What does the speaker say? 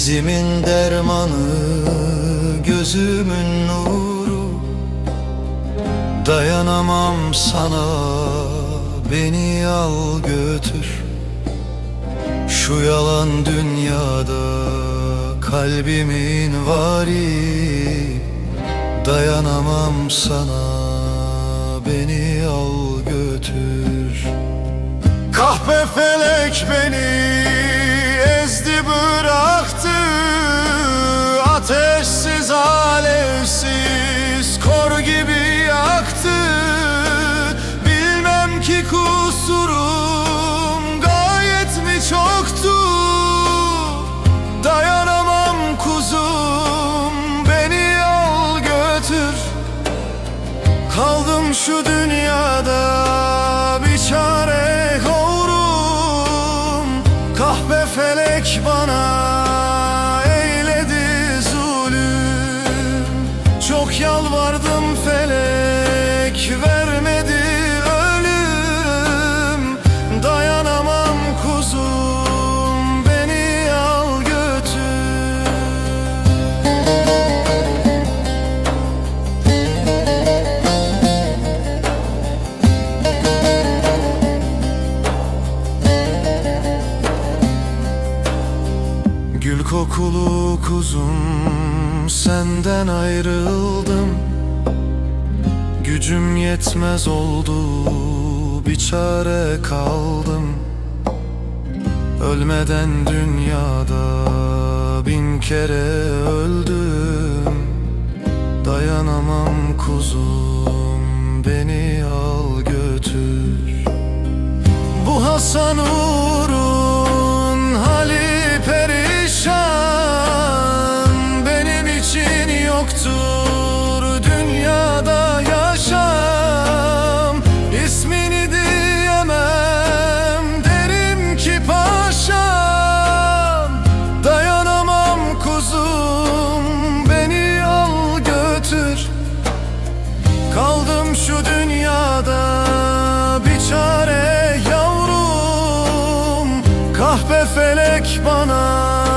Dizimin dermanı Gözümün nuru. Dayanamam sana Beni al götür. Şu yalan dünyada Kalbimin vari. Dayanamam sana Beni al götür. Kahpe felek kusurum gayet mi çoktu? Dayanamam kuzum beni al götür. Kaldım şu dünyada kokulu kuzum senden ayrıldım. Gücüm yetmez oldu bir çare kaldım. Ölmeden dünyada bin kere öldüm. Dayanamam kuzum beni al götür. Bu Hasan Kahpe felek bana